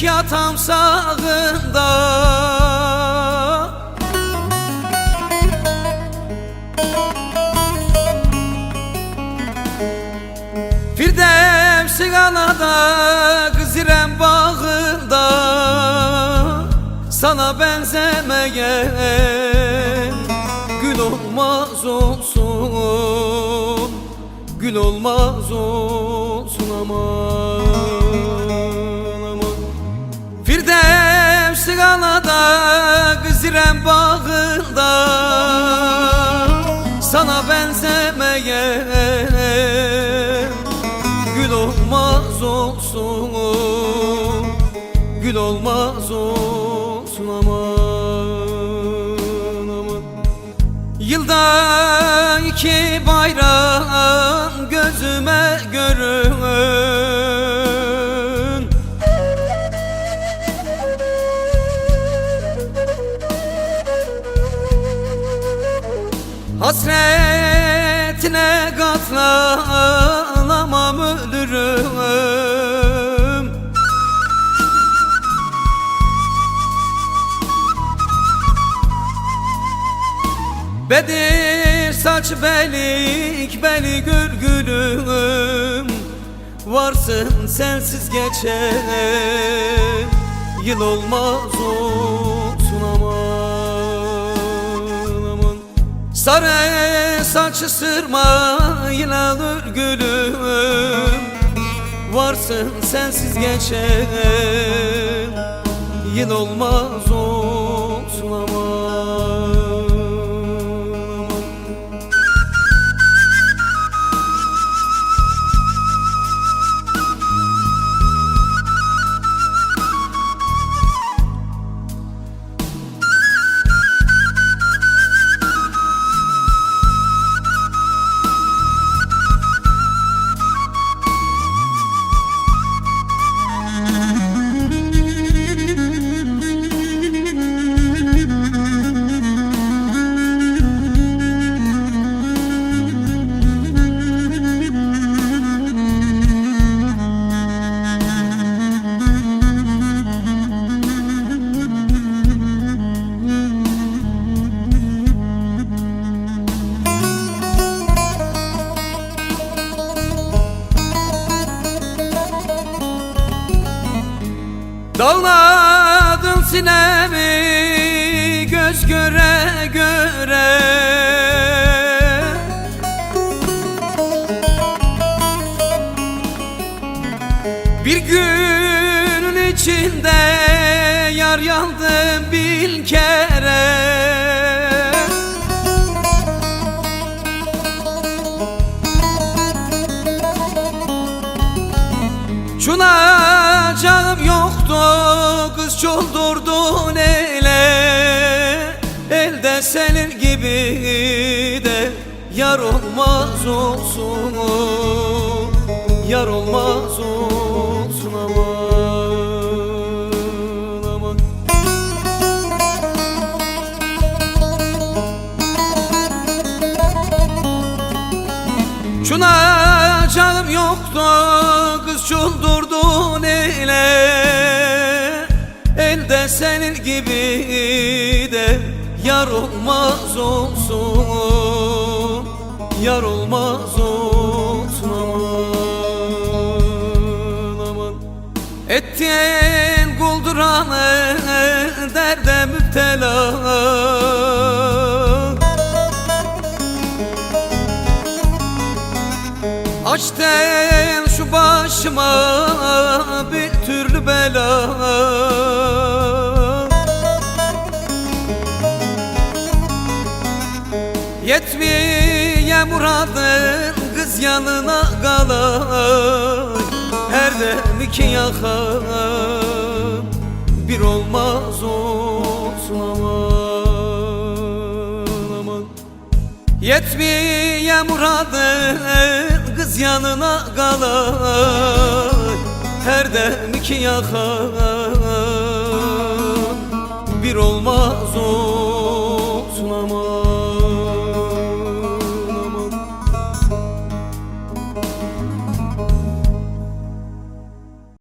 Dönük yatam sağında. Firdevsi galada kızirem bağında. Sana benzemeyen gül olmaz olsun. Gül olmaz olsun aman bağında. Sana benzemeyen Gül olmaz olsun Gül olmaz olsun aman aman. Yılda iki bayram gözüme katlanamam ölürüm. Bedir saç belik beli gülgülüm Varsın sensiz geçen Yıl olmaz olsun aman Sarı saçı sırma yine alır gülüm Varsın sensiz geçen Yıl olmaz olsun aman Dağladın sinemi göz göre göre. Bir günün içinde yar yandım bin kere kız çoldurdun ele Elde senin gibi de. Yar olmaz olsun Yar olmaz olsun aman Çunacağım yoktu kız çoldurdun ele Elde senin gibi de yar olmaz olsun Yar olmaz olsun. Aman. Aman Ettiğin kulduranı derde müptela. Açtın şu başıma yanına kalan Her dem iki yakan bir olmaz olsun aman. Aman Yetmiye muradın kız yanına kalan Her dem iki yakan bir olmaz olsun